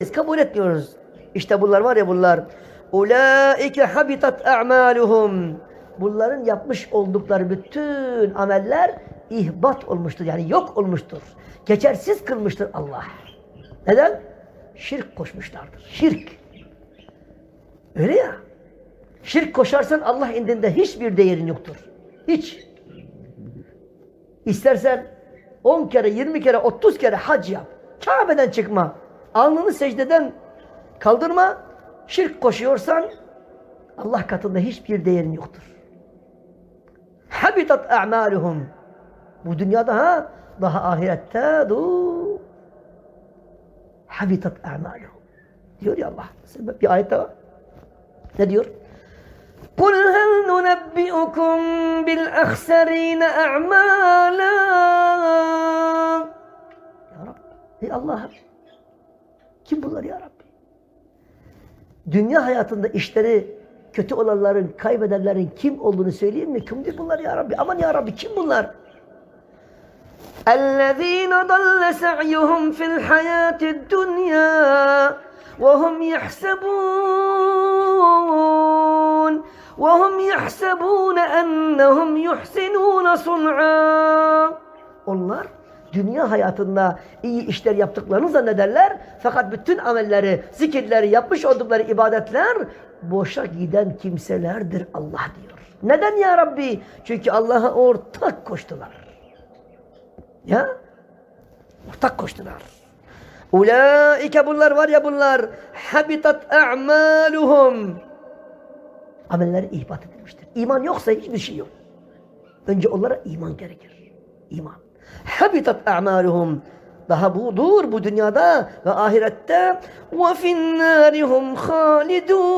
Biz kabul etmiyoruz. İşte bunlar var ya bunlar. Ulaike habitat a'maluhum. Bunların yapmış oldukları bütün ameller ihbat olmuştur. Yani yok olmuştur. Geçersiz kılmıştır Allah. Neden? Şirk koşmuşlardır. Şirk. Öyle ya. Şirk koşarsan Allah indinde hiçbir değerin yoktur. Hiç. İstersen 10 kere, 20 kere, 30 kere hac yap. Kabe'den çıkma. Alnını secdeden kaldırma. Şirk koşuyorsan Allah katında hiçbir değerin yoktur. Habitat a'maluhum. Bu dünyada ha, daha ahirette du. Habitat a'maluhum. Diyor ya Allah. Bir ayet daha. Ne diyor? قل هل ننبئكم بالأخسرين أعمالا Ya Rabbi, ey Allah'ım kim bunlar ya Rabbi? Dünya hayatında işleri kötü olanların, kaybedenlerin kim olduğunu söyleyeyim mi? Kimdir bunlar ya Rabbi? Aman ya Rabbi kim bunlar? الذين ضل سعيهم في الحياة الدنيا وهم يحسبون وهم يحسبون أنهم يحسنون صنعا Onlar dünya hayatında iyi işler yaptıklarını zannederler. Fakat bütün amelleri, zikirleri, yapmış oldukları ibadetler boşa giden kimselerdir Allah diyor. Neden ya Rabbi? Çünkü Allah'a ortak koştular. Ya? Ortak koştular. Ulaike bunlar var ya bunlar habitat a'maluhum. Amelleri ihbat edilmiştir. İman yoksa hiçbir şey yok. Önce onlara iman gerekir. İman habitat a'maluhum daha budur bu dünyada ve ahirette ve finnarihum halidun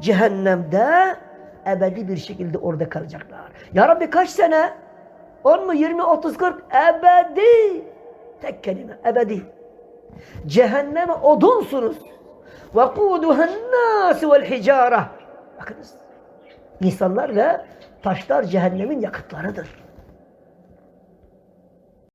cehennemde ebedi bir şekilde orada kalacaklar. Ya Rabbi kaç sene? 10 mu 20 30 40 ebedi tek kelime ebedi. Cehenneme odunsunuz. Ve kuduhen nâsi vel hicâre. Bakınız İnsanlar ve taşlar cehennemin yakıtlarıdır.